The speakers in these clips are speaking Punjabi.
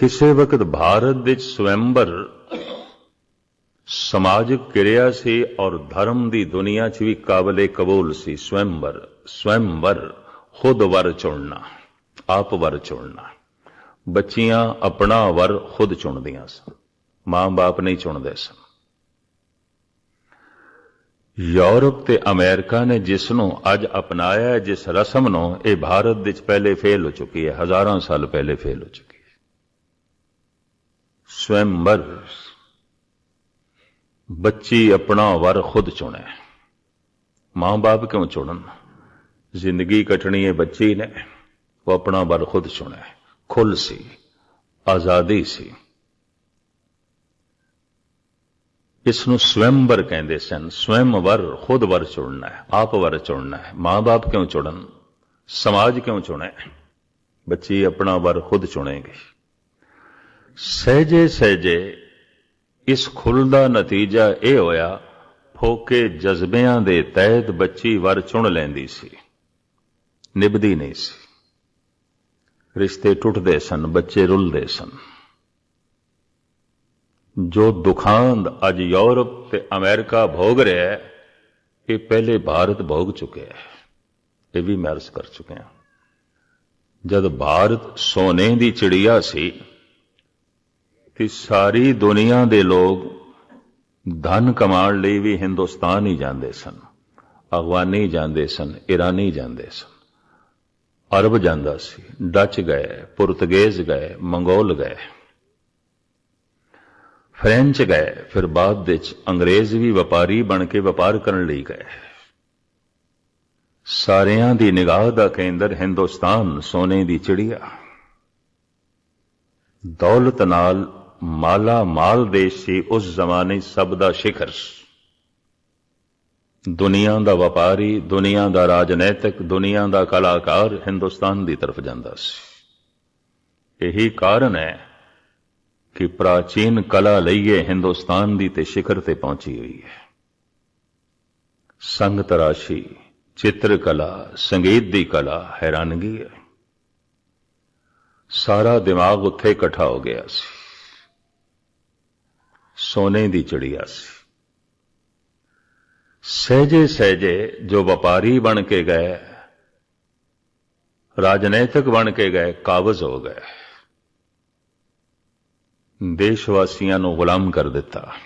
ਕਿਸੇ ਵਕਤ ਭਾਰਤ ਵਿੱਚ ਸਵੈੰਬਰ ਸਮਾਜਿਕ ਕਿਰਿਆ ਸੀ ਔਰ ਧਰਮ ਦੀ ਦੁਨੀਆ 'ਚ ਵੀ ਕਾਬਲੇ ਕਬੂਲ ਸੀ। ਸਵੈੰਬਰ ਸਵੈੰਬਰ, ਖੁਦ ਵਰ ਚੁਣਨਾ, ਆਪ ਵਰ ਚੁਣਨਾ। ਬੱਚੀਆਂ ਆਪਣਾ ਵਰ ਖੁਦ ਚੁਣਦੀਆਂ ਸਨ, ਮਾਂ-ਬਾਪ ਨਹੀਂ ਚੁਣਦੇ ਸਨ। ਯੂਰਪ ਤੇ ਅਮਰੀਕਾ ਨੇ ਜਿਸ ਨੂੰ ਅੱਜ ਅਪਣਾਇਆ, ਜਿਸ ਰਸਮ ਨੂੰ ਇਹ ਭਾਰਤ ਵਿੱਚ ਪਹਿਲੇ ਫੇਲ ਹੋ ਚੁੱਕੀ ਹੈ, ਹਜ਼ਾਰਾਂ ਸਾਲ ਪਹਿਲੇ ਫੇਲ ਹੋ ਚੁੱਕੀ ਸਵੈੰਬਰ। ਬੱਚੀ ਆਪਣਾ ਵਰ ਖੁਦ ਚੁਣੇ। ਮਾਂ-ਬਾਪ ਕਿਉਂ ਚੁਣਨ? ਜ਼ਿੰਦਗੀ ਕਟਣੀ ਹੈ ਬੱਚੀ ਨੇ। ਉਹ ਆਪਣਾ ਵਰ ਖੁਦ ਚੁਣੇ। ਖੁੱਲ ਸੀ। ਆਜ਼ਾਦੀ ਸੀ। ਇਸ ਨੂੰ ਸਵੈੰਬਰ ਕਹਿੰਦੇ ਸਨ। ਸਵੈਮ ਵਰ ਖੁਦ ਵਰ ਚੁਣਨਾ ਹੈ। ਆਪ ਵਰ ਚੁਣਨਾ ਹੈ। ਮਾਂ-ਬਾਪ ਕਿਉਂ ਚੁਣਨ? ਸਮਾਜ ਕਿਉਂ ਚੁਣੇ? ਬੱਚੀ ਆਪਣਾ ਵਰ ਖੁਦ ਚੁਣੇਗੀ। ਸਹਿਜੇ ਸਹਿਜੇ ਇਸ ਖੁੱਲ ਦਾ ਨਤੀਜਾ ਇਹ ਹੋਇਆ, ਫੋਕੇ ਜਜ਼ਬਿਆਂ ਦੇ ਤਹਿਤ ਬੱਚੀ ਵਰ ਚੁਣ ਲੈਂਦੀ ਸੀ। ਨਿਭਦੀ ਨਹੀਂ ਸੀ। ਰਿਸ਼ਤੇ ਟੁੱਟਦੇ ਸਨ, ਬੱਚੇ ਰੁੱਲਦੇ ਸਨ। ਜੋ ਦੁਖਾਂਤ ਅੱਜ ਯੂਰਪ ਤੇ ਅਮਰੀਕਾ ਭੋਗ ਰਿਹਾ ਹੈ, ਇਹ ਪਹਿਲੇ ਭਾਰਤ ਭੋਗ ਚੁੱਕਿਆ ਹੈ। ਇਹ ਵੀ ਮੈਂ ਅਰਜ਼ ਕਰ ਚੁੱਕਿਆ। ਜਦ ਭਾਰਤ ਸੋਨੇ ਦੀ ਚਿੜੀਆ ਸੀ ਤੇ ਸਾਰੀ ਦੁਨੀਆ ਦੇ ਲੋਕ ਧਨ ਕਮਾਉਣ ਲਈ ਵੀ ਹਿੰਦੁਸਤਾਨ ਹੀ ਜਾਂਦੇ ਸਨ, ਅਫਗਾਨੀ ਜਾਂਦੇ ਸਨ, ਇਰਾਨੀ ਜਾਂਦੇ ਸਨ। ਅਰਬ ਜਾਂਦਾ ਸੀ, ਡੱਚ ਗਏ, ਪੁਰਤਗੇਜ਼ ਗਏ, ਮੰਗੋਲ ਗਏ। ਫ੍ਰੈਂਚ ਗਏ, ਫਿਰ ਬਾਅਦ ਵਿੱਚ ਅੰਗਰੇਜ਼ ਵੀ ਵਪਾਰੀ ਬਣ ਕੇ ਵਪਾਰ ਕਰਨ ਲਈ ਗਏ। ਸਾਰਿਆਂ ਦੀ ਨਿਗਾਹ ਦਾ ਕੇਂਦਰ ਹਿੰਦੁਸਤਾਨ, ਸੋਨੇ ਦੀ ਚਿੜੀਆ। ਦੌਲਤ ਨਾਲ ਮਾਲਾ ਮਾਲ ਦੇਸ਼ ਸੀ ਉਸ ਜ਼ਮਾਨੇ ਸਭ ਦਾ ਸਿਖਰ। ਦੁਨੀਆ ਦਾ ਵਪਾਰੀ, ਦੁਨੀਆ ਦਾ ਰਾਜਨੀਤਿਕ, ਦੁਨੀਆ ਦਾ ਕਲਾਕਾਰ ਹਿੰਦੁਸਤਾਨ ਦੀ ਤਰਫ ਜਾਂਦਾ ਸੀ। ਇਹੀ ਕਾਰਨ ਹੈ ਕਿ ਪ੍ਰਾਚੀਨ ਕਲਾ ਲਈਏ ਹਿੰਦੁਸਤਾਨ ਦੀ ਤੇ ਸਿਖਰ ਤੇ ਪਹੁੰਚੀ ਹੋਈ ਹੈ। ਸੰਗ ਤਰਾਸ਼ੀ ਚਿੱਤਰ ਕਲਾ ਸੰਗੀਤ ਦੀ ਕਲਾ ਹੈਰਾਨਗੀ ਹੈ। ਸਾਰਾ ਦਿਮਾਗ ਉੱਥੇ ਇਕੱਠਾ ਹੋ ਗਿਆ ਸੀ। ਸੋਨੇ ਦੀ ਚਿੜੀਆ ਸੀ। ਸਹਜੇ ਸਹਜੇ ਜੋ ਵਪਾਰੀ ਬਣ ਕੇ ਗਏ, ਰਾਜਨੀਤਿਕ ਬਣ ਕੇ ਗਏ ਕਾਬਜ਼ ਹੋ ਗਏ। ਦੇਸ਼ ਵਾਸੀਆਂ ਨੂੰ ਗੁਲਾਮ ਕਰ ਦਿੱਤਾ।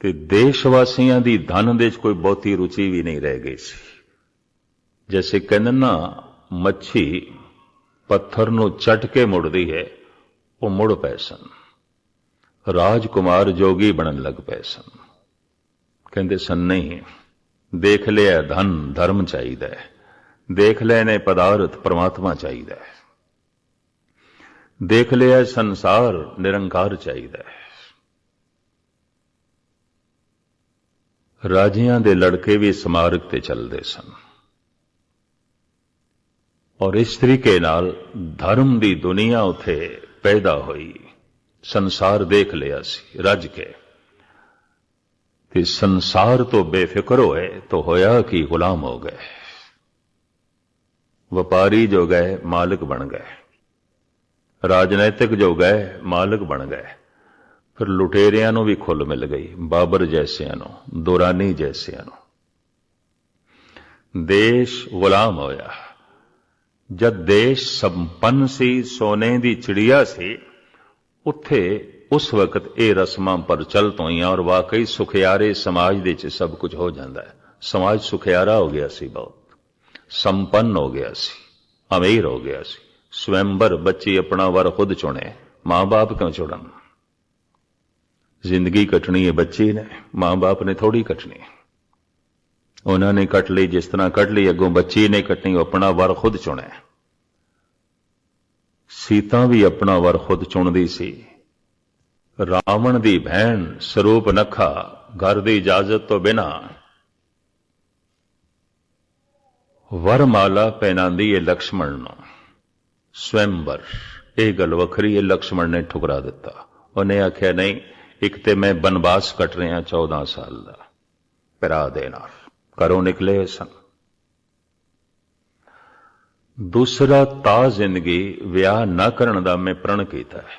ਤੇ ਦੇਸ਼ ਵਾਸੀਆਂ ਦੀ ਧਨ ਦੇ ਵਿੱਚ ਕੋਈ ਬਹੁਤੀ ਰੁਚੀ ਵੀ ਨਹੀਂ ਰਹਿ ਗਈ ਸੀ। ਜੈਸੇ ਕਹਿੰਦੇ ਨਾ ਮੱਛੀ ਪੱਥਰ ਨੂੰ ਚਟ ਕੇ ਮੁੜਦੀ ਹੈ, ਉਹ ਮੁੜ ਪਏ ਸਨ। ਰਾਜਕੁਮਾਰ ਜੋਗੀ ਬਣਨ ਲੱਗ ਪਏ ਸਨ। ਕਹਿੰਦੇ, ਸਨ ਨਹੀਂ ਦੇਖ ਲਿਆ ਧਨ ਧਰਮ ਚਾਹੀਦਾ ਹੈ। ਦੇਖ ਲਏ ਨੇ ਪਦਾਰਥ ਪਰਮਾਤਮਾ ਚਾਹੀਦਾ ਹੈ। ਦੇਖ ਲਿਆ ਸੰਸਾਰ ਨਿਰੰਕਾਰ ਚਾਹੀਦਾ ਹੈ। ਰਾਜਿਆਂ ਦੇ ਲੜਕੇ ਵੀ ਸਮਾਰਕ ਤੇ ਚੱਲਦੇ ਸਨ। ਔਰ ਇਸ ਤਰੀਕੇ ਨਾਲ ਧਰਮ ਦੀ ਦੁਨੀਆ ਉਥੇ ਪੈਦਾ ਹੋਈ। ਸੰਸਾਰ ਦੇਖ ਲਿਆ ਸੀ, ਰੱਜ ਕੇ। ਤੇ ਸੰਸਾਰ ਤੋਂ ਬੇਫਿਕਰ ਹੋਏ ਤਾਂ ਹੋਇਆ ਕਿ ਗੁਲਾਮ ਹੋ ਗਏ। ਵਪਾਰੀ ਜੋ ਗਏ, ਮਾਲਕ ਬਣ ਗਏ। ਰਾਜਨੀਤਿਕ ਜੋ ਗਏ, ਮਾਲਕ ਬਣ ਗਏ। ਫਿਰ ਲੁਟੇਰਿਆਂ ਨੂੰ ਵੀ ਖੁੱਲ ਮਿਲ ਗਈ, ਬਾਬਰ ਜੈਸਿਆਂ ਨੂੰ, ਦੁਰਾਨੀ ਜੈਸਿਆਂ ਨੂੰ। ਦੇਸ਼ ਗੁਲਾਮ ਹੋਇਆ। ਜਦ ਦੇਸ਼ ਸੰਪੰਨ ਸੀ, ਸੋਨੇ ਦੀ ਚਿੜੀਆ ਸੀ ਉੱਥੇ ਉਸ ਵਕਤ ਇਹ ਰਸਮਾਂ ਪ੍ਰਚਲਿਤ ਹੋਈਆਂ ਔਰ ਵਾਕਈ ਸੁਖਿਆਰੇ ਸਮਾਜ ਦੇ ਵਿੱਚ ਸਭ ਕੁਝ ਹੋ ਜਾਂਦਾ ਹੈ। ਸਮਾਜ ਸੁਖਿਆਰਾ ਹੋ ਗਿਆ ਸੀ ਬਹੁਤ। ਸੰਪੰਨ ਹੋ ਗਿਆ ਸੀ। ਅਮੀਰ ਹੋ ਗਿਆ ਸੀ। ਸਵੈੰਬਰ ਬੱਚੀ ਆਪਣਾ ਵਰ ਖੁਦ ਚੁਣੇ। ਮਾਂ-ਬਾਪ ਕਿਉਂ ਚੁਣਨ? ਜ਼ਿੰਦਗੀ ਕੱਟਣੀ ਹੈ ਬੱਚੀ ਨੇ। ਮਾਂ-ਬਾਪ ਨੇ ਥੋੜੀ ਕੱਟਣੀ। ਉਹਨਾਂ ਨੇ ਕੱਟ ਲਈ, ਜਿਸ ਤਰ੍ਹਾਂ ਕੱਟ ਲਈ, ਅੱਗੋਂ ਬੱਚੀ ਨੇ ਕੱਟਣੀ, ਉਹ ਆਪਣਾ ਵਰ ਖੁਦ ਚੁਣਿਆ। ਸੀਤਾ ਵੀ ਆਪਣਾ ਵਰ ਖੁਦ ਚੁਣਦੀ ਸੀ। ਰਾਵਣ ਦੀ ਭੈਣ ਸਰੂਪ ਨਖਾ ਘਰ ਦੀ ਇਜਾਜ਼ਤ ਤੋਂ ਬਿਨਾ। ਵਰਮਾਲਾ ਪਹਿਨਾਂਦੀ ਹੈ ਲక్ష్మణ ਨੂੰ। ਸਵੈਂਬਰ, ਇਹ ਗੱਲ ਵੱਖਰੀ ਹੈ ਲక్ష్మణ ਨੇ ਠੁਕਰਾ ਦਿੱਤਾ। ਉਹਨੇ ਆਖਿਆ, ਨਹੀਂ, ਇੱਕ ਤੇ ਮੈਂ ਬਨਵਾਸ ਕੱਟ ਰਿਹਾ 14 ਸਾਲ ਦਾ। ਪਰਾ ਦੇ ਨਾਲ ਘਰੋਂ ਨਿਕਲੇ ਸਨ। ਦੂਸਰਾ ਤਾ ਜ਼ਿੰਦਗੀ ਵਿਆਹ ਨਾ ਕਰਨ ਦਾ ਮੈਂ ਪ੍ਰਣ ਕੀਤਾ ਹੈ।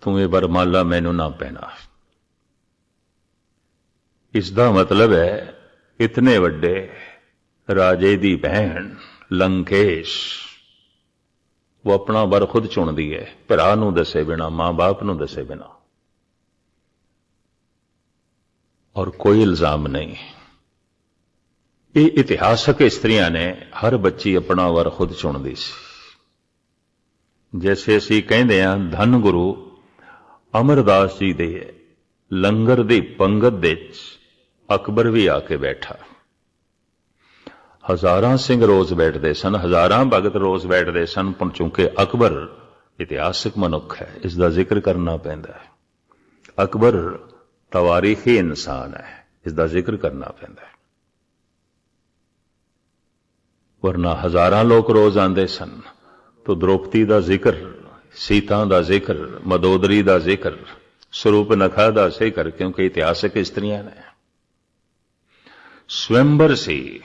ਤੂੰ ਇਹ ਵਰਮਾਲਾ ਮੈਨੂੰ ਨਾ ਪਹਿਨਾ ਇਸ ਦਾ ਮਤਲਬ ਹੈ, ਇਤਨੇ ਵੱਡੇ ਰਾਜੇ ਦੀ ਭੈਣ ਲੰਕੇਸ਼, ਉਹ ਆਪਣਾ ਵਰ ਖੁਦ ਚੁਣਦੀ ਹੈ, ਭਰਾ ਨੂੰ ਦੱਸੇ ਬਿਨਾ, ਮਾਂ-ਬਾਪ ਨੂੰ ਦੱਸੇ ਬਿਨਾ। ਔਰ ਕੋਈ ਇਲਜ਼ਾਮ ਨਹੀਂ। ਇਹ ਇਤਿਹਾਸਕ ਇਸਤਰੀਆਂ ਨੇ ਹਰ ਬੱਚੀ ਆਪਣਾ ਵਰ ਖੁਦ ਚੁਣਦੀ ਸੀ। ਜੈਸੇ ਅਸੀਂ ਕਹਿੰਦੇ ਹਾਂ, ਧੰਨ ਗੁਰੂ ਅਮਰਦਾਸ ਜੀ ਦੇ ਲੰਗਰ ਦੀ ਪੰਗਤ ਵਿੱਚ ਅਕਬਰ ਵੀ ਆ ਕੇ ਬੈਠਾ। ਹਜ਼ਾਰਾਂ ਸਿੰਘ ਰੋਜ਼ ਬੈਠਦੇ ਸਨ, ਹਜ਼ਾਰਾਂ ਭਗਤ ਰੋਜ਼ ਬੈਠਦੇ ਸਨ, ਪਰ ਚੂੰਕਿ ਅਕਬਰ ਇਤਿਹਾਸਕ ਮਨੁੱਖ ਹੈ ਇਸ ਦਾ ਜ਼ਿਕਰ ਕਰਨਾ ਪੈਂਦਾ ਹੈ। ਅਕਬਰ ਤਵਾਰੀਖੀ ਇਨਸਾਨ ਹੈ ਇਸ ਦਾ ਜ਼ਿਕਰ ਕਰਨਾ ਪੈਂਦਾ ਹੈ। ਵਰਨਾ ਹਜ਼ਾਰਾਂ ਲੋਕ ਰੋਜ਼ ਆਉਂਦੇ ਸਨ। ਤੋ ਦ੍ਰੋਪਦੀ ਦਾ ਜ਼ਿਕਰ, ਸੀਤਾ ਦਾ ਜ਼ਿਕਰ, ਮਦੋਦਰੀ ਦਾ ਜ਼ਿਕਰ, ਸਰੂਪ ਨਖਾ ਦਾ ਜ਼ਿਕਰ, ਕਿਉਂਕਿ ਇਤਿਹਾਸਕ ਇਸਤਰੀਆਂ ਨੇ। ਸਵੰਬਰ ਸੀ,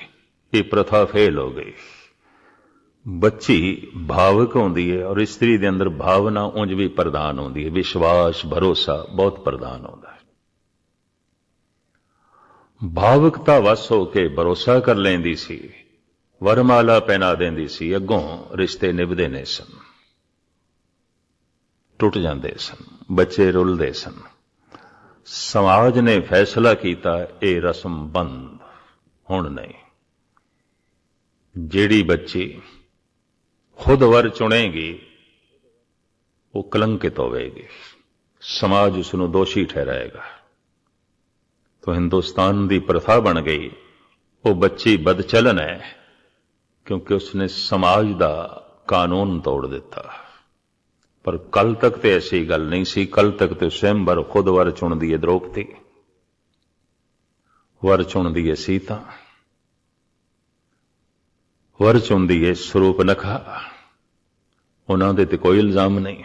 ਇਹ ਪ੍ਰਥਾ ਫੇਲ ਹੋ ਗਈ। ਬੱਚੀ ਭਾਵਕ ਹੁੰਦੀ ਹੈ ਔਰ ਇਸਤਰੀ ਦੇ ਅੰਦਰ ਭਾਵਨਾ ਉਂਝ ਵੀ ਪ੍ਰਦਾਨ ਹੁੰਦੀ ਹੈ। ਵਿਸ਼ਵਾਸ, ਭਰੋਸਾ ਬਹੁਤ ਪ੍ਰਦਾਨ ਹੁੰਦਾ ਹੈ। ਭਾਵਕਤਾ ਵਸ ਹੋ ਕੇ ਭਰੋਸਾ ਕਰ ਲੈਂਦੀ ਸੀ। ਵਰਮਾਲਾ ਪਹਿਨਾ ਦਿੰਦੀ ਸੀ, ਅੱਗੋਂ ਰਿਸ਼ਤੇ ਨਿਭਦੇ ਨੇ ਸਨ। ਟੁੱਟ ਜਾਂਦੇ ਸਨ, ਬੱਚੇ ਰੁੱਲਦੇ ਸਨ। ਸਮਾਜ ਨੇ ਫੈਸਲਾ ਕੀਤਾ, ਇਹ ਰਸਮ ਬੰਦ, ਹੁਣ ਨਹੀਂ। ਜਿਹੜੀ ਬੱਚੀ ਖੁਦ ਵਰ ਚੁਣੇਗੀ, ਉਹ ਕਲੰਕਿਤ ਹੋਵੇਗੀ। ਸਮਾਜ ਉਸ ਨੂੰ ਦੋਸ਼ੀ ਠਹਿਰਾਏਗਾ। ਤੋਂ ਹਿੰਦੁਸਤਾਨ ਦੀ ਪ੍ਰਥਾ ਬਣ ਗਈ, ਉਹ ਬੱਚੀ ਬਦਚਲਨ ਹੈ। ਕਿਉਂਕਿ ਉਸਨੇ ਸਮਾਜ ਦਾ ਕਾਨੂੰਨ ਤੋੜ ਦਿੱਤਾ। ਪਰ ਕੱਲ ਤੱਕ ਤੇ ਐਸੀ ਗੱਲ ਨਹੀਂ ਸੀ। ਕੱਲ ਤੱਕ ਤੇ ਸਵੈੰਬਰ ਖੁਦ ਵਰ ਚੁਣਦੀ ਹੈ ਦ੍ਰੋਪਦੀ। ਵਰ ਚੁਣਦੀ ਹੈ ਸੀਤਾ। ਵਰ ਚੁਣਦੀ ਹੈ ਸਰੂਪ ਨਖਾ ਉਹਨਾਂ ਦੇ ਤੇ ਕੋਈ ਇਲਜ਼ਾਮ ਨਹੀਂ।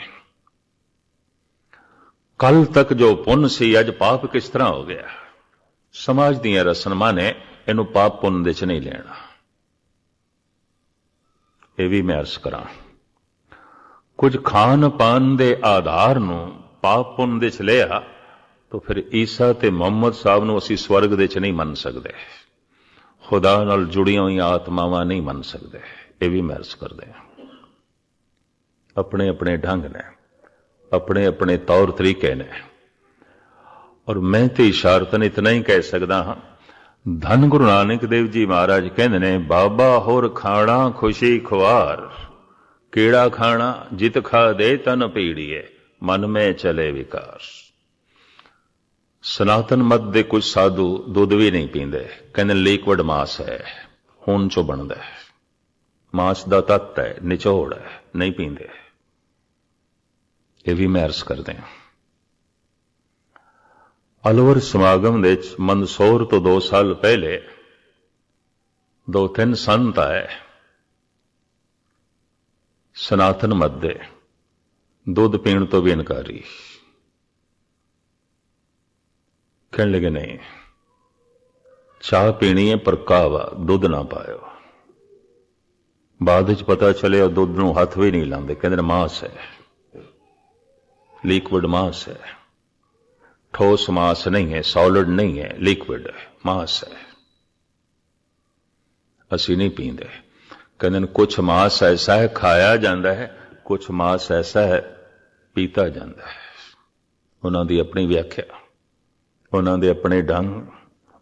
ਕੱਲ ਤੱਕ ਜੋ ਪੁੰਨ ਸੀ, ਅੱਜ ਪਾਪ ਕਿਸ ਤਰ੍ਹਾਂ ਹੋ ਗਿਆ? ਸਮਾਜ ਦੀਆਂ ਰਸਮਾਂ ਨੇ, ਇਹਨੂੰ ਪਾਪ ਪੁੰਨ ਦੇ ਚ ਨਹੀਂ ਲੈਣਾ। ਇਹ ਵੀ ਮੈਂ ਅਰਜ਼ ਕਰਾਂ। ਕੁਝ ਖਾਨ ਪਾਨ ਦੇ ਆਧਾਰ ਨੂੰ ਪਾਪ ਪੁੰਨ ਦੇ ਚ ਲਿਆ, ਤਾਂ ਫਿਰ ਈਸਾ ਤੇ ਮੁਹੰਮਦ ਸਾਹਿਬ ਨੂੰ ਅਸੀਂ ਸਵਰਗ ਦੇ ਚ ਨਹੀਂ ਮੰਨ ਸਕਦੇ। ਖੁਦਾ ਨਾਲ ਜੁੜੀਆਂ ਹੋਈਆਂ ਆਤਮਾਵਾਂ ਨਹੀਂ ਮੰਨ ਸਕਦੇ। ਇਹ ਵੀ ਮੈਂ ਅਰਜ਼ ਕਰਦੇ ਹਾਂ। ਆਪਣੇ ਆਪਣੇ ਢੰਗ ਨੇ ਆਪਣੇ ਆਪਣੇ ਤੌਰ ਤਰੀਕੇ ਨੇ। ਔਰ ਮੈਂ ਤੇ ਇਸ਼ਾਰਤਨ ਇਤਨਾ ਹੀ ਕਹਿ ਸਕਦਾ ਹਾਂ ਧੰਨ ਗੁਰੂ ਨਾਨਕ ਦੇਵ ਜੀ ਮਹਾਰਾਜ ਕਹਿੰਦੇ ਨੇ, ਬਾਬਾ ਹੋਰ ਖਾਣਾ ਖੁਸ਼ੀ ਖੁਆਰ। ਕਿਹੜਾ ਖਾਣਾ? ਜਿਤ ਖਾ ਦੇ ਤਨ ਪੀੜੀਏ, ਮਨ ਮੇ ਚਲੇ ਵਿਕਾਰ। ਸਨਾਤਨ ਮਤ ਦੇ ਕੁਝ ਸਾਧੂ ਦੁੱਧ ਵੀ ਨਹੀਂ ਪੀਂਦੇ। ਕਹਿੰਦੇ ਲਿਕਵਿਡ ਮਾਸ ਹੈ, ਹੁਣ ਚੋਂ ਬਣਦਾ ਹੈ। ਮਾਸ ਦਾ ਤੱਤ ਹੈ, ਨਿਚੋੜ ਹੈ, ਨਹੀਂ ਪੀਂਦੇ। ਇਹ ਵੀ ਮੈਂ ਅਰਜ਼ ਕਰਦੇ ਹਾਂ। ਅਲਵਰ ਸਮਾਗਮ ਵਿੱਚ ਮਨਸੌਰ ਤੋਂ 2 ਸਾਲ ਪਹਿਲੇ ਦੋ ਤਿੰਨ ਸੰਤ ਆਏ। ਸਨਾਤਨ ਮਤ ਦੇ ਦੁੱਧ ਪੀਣ ਤੋਂ ਵੀ ਇਨਕਾਰੀ। ਕਹਿਣ ਲੱਗੇ, ਨਹੀਂ, ਚਾਹ ਪੀਣੀ ਹੈ ਪਰ ਕਾਵਾ ਦੁੱਧ ਨਾ ਪਾਇਓ। ਬਾਅਦ ਵਿੱਚ ਪਤਾ ਚੱਲਿਆ ਦੁੱਧ ਨੂੰ ਹੱਥ ਵੀ ਨਹੀਂ ਲਾਉਂਦੇ, ਕਹਿੰਦੇ ਨੇ ਮਾਸ ਹੈ। ਲਿਕਵਿਡ ਮਾਸ ਹੈ। ਠੋਸ ਮਾਸ ਨਹੀਂ ਹੈ ਸੋਲਿਡ ਨਹੀਂ ਹੈ ਲਿਕੁਇਡ ਹੈ ਮਾਸ ਹੈ ਅਸੀਂ ਨਹੀਂ ਪੀਂਦੇ ਕਹਿੰਦੇ ਨੇ ਕੁਝ ਮਾਸ ਐਸਾ ਹੈ ਖਾਇਆ ਜਾਂਦਾ ਹੈ ਕੁਝ ਮਾਸ ਐਸਾ ਹੈ ਪੀਤਾ ਜਾਂਦਾ ਹੈ ਉਹਨਾਂ ਦੀ ਆਪਣੀ ਵਿਆਖਿਆ ਉਹਨਾਂ ਦੇ ਆਪਣੇ ਢੰਗ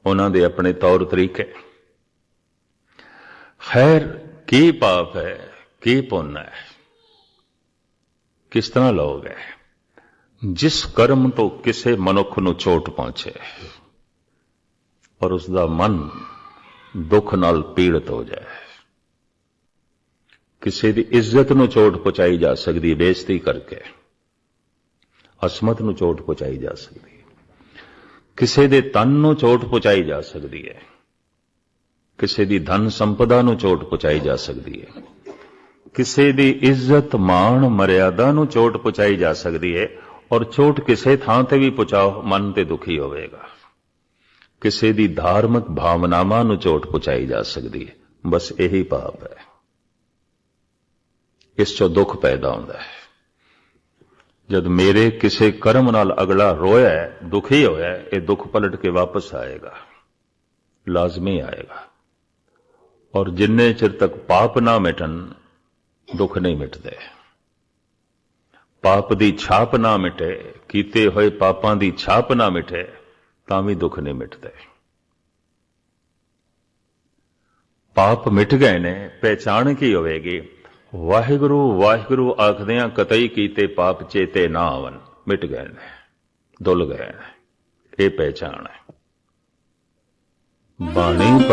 ਉਹਨਾਂ ਦੇ ਆਪਣੇ ਤੌਰ ਤਰੀਕੇ ਖੈਰ ਕੀ ਪਾਪ ਹੈ ਕੀ ਪੁੰਨ ਹੈ ਕਿਸ ਤਰ੍ਹਾਂ ਲੋਗੇ ਜਿਸ ਕਰਮ ਤੋਂ ਕਿਸੇ ਮਨੁੱਖ ਨੂੰ ਚੋਟ ਪਹੁੰਚੇ, ਪਰ ਉਸ ਦਾ ਮਨ ਦੁੱਖ ਨਾਲ ਪੀੜਤ ਹੋ ਜਾਏ। ਕਿਸੇ ਦੀ ਇੱਜ਼ਤ ਨੂੰ ਚੋਟ ਪਹੁੰਚਾਈ ਜਾ ਸਕਦੀ ਹੈ, ਬੇਇੱਜ਼ਤੀ ਕਰਕੇ। ਅਸਮਤ ਨੂੰ ਚੋਟ ਪਹੁੰਚਾਈ ਜਾ ਸਕਦੀ ਹੈ। ਕਿਸੇ ਦੇ ਤਨ ਨੂੰ ਚੋਟ ਪਹੁੰਚਾਈ ਜਾ ਸਕਦੀ ਹੈ। ਕਿਸੇ ਦੀ ਧਨ ਸੰਪਦਾ ਨੂੰ ਚੋਟ ਪਹੁੰਚਾਈ ਜਾ ਸਕਦੀ ਹੈ। ਕਿਸੇ ਦੀ ਇੱਜ਼ਤ ਮਾਣ ਮਰਿਆਦਾ ਨੂੰ ਚੋਟ ਪਹੁੰਚਾਈ ਜਾ ਸਕਦੀ ਹੈ। ਔਰ ਚੋਟ ਕਿਸੇ ਥਾਂ ਤੇ ਵੀ ਪਹੁੰਚਾਓ, ਮਨ ਤੇ ਦੁਖੀ ਹੋਵੇਗਾ। ਕਿਸੇ ਦੀ ਧਾਰਮਿਕ ਭਾਵਨਾਵਾਂ ਨੂੰ ਚੋਟ ਪਹੁੰਚਾਈ ਜਾ ਸਕਦੀ ਹੈ। ਬਸ ਇਹੀ ਪਾਪ ਹੈ। ਇਸ ਚੋਂ ਦੁੱਖ ਪੈਦਾ ਹੁੰਦਾ ਹੈ। ਜਦ ਮੇਰੇ ਕਿਸੇ ਕਰਮ ਨਾਲ ਅਗਲਾ ਰੋਇਆ ਦੁਖੀ ਹੋਇਆ ਇਹ ਦੁੱਖ ਪਲਟ ਕੇ ਵਾਪਸ ਆਏਗਾ। ਲਾਜ਼ਮੀ ਆਏਗਾ। ਔਰ ਜਿੰਨੇ ਚਿਰ ਤੱਕ ਪਾਪ ਨਾ ਮਿਟਣ, ਦੁੱਖ ਨਹੀਂ ਮਿਟਦੇ। ਪਾਪ ਦੀ ਛਾਪ ਨਾ ਮਿਟੇ, ਕੀਤੇ ਹੋਏ ਪਾਪਾਂ ਦੀ ਛਾਪ ਨਾ ਮਿਟੇ, ਤਾਂ ਵੀ ਦੁੱਖ ਨਹੀਂ ਮਿਟਦੇ। ਪਾਪ ਮਿਟ ਗਏ ਨੇ, ਪਹਿਚਾਣ ਕੀ ਹੋਵੇਗੀ? ਵਾਹਿਗੁਰੂ ਵਾਹਿਗੁਰੂ ਆਖਦਿਆਂ ਕਤਈ ਕੀਤੇ ਪਾਪ ਚੇਤੇ ਨਾ ਆਵਨ ਮਿਟ ਗਏ ਨੇ, ਦੁੱਲ ਗਏ ਨੇ, ਇਹ ਪਹਿਚਾਣ ਹੈ। ਬਾਣੀ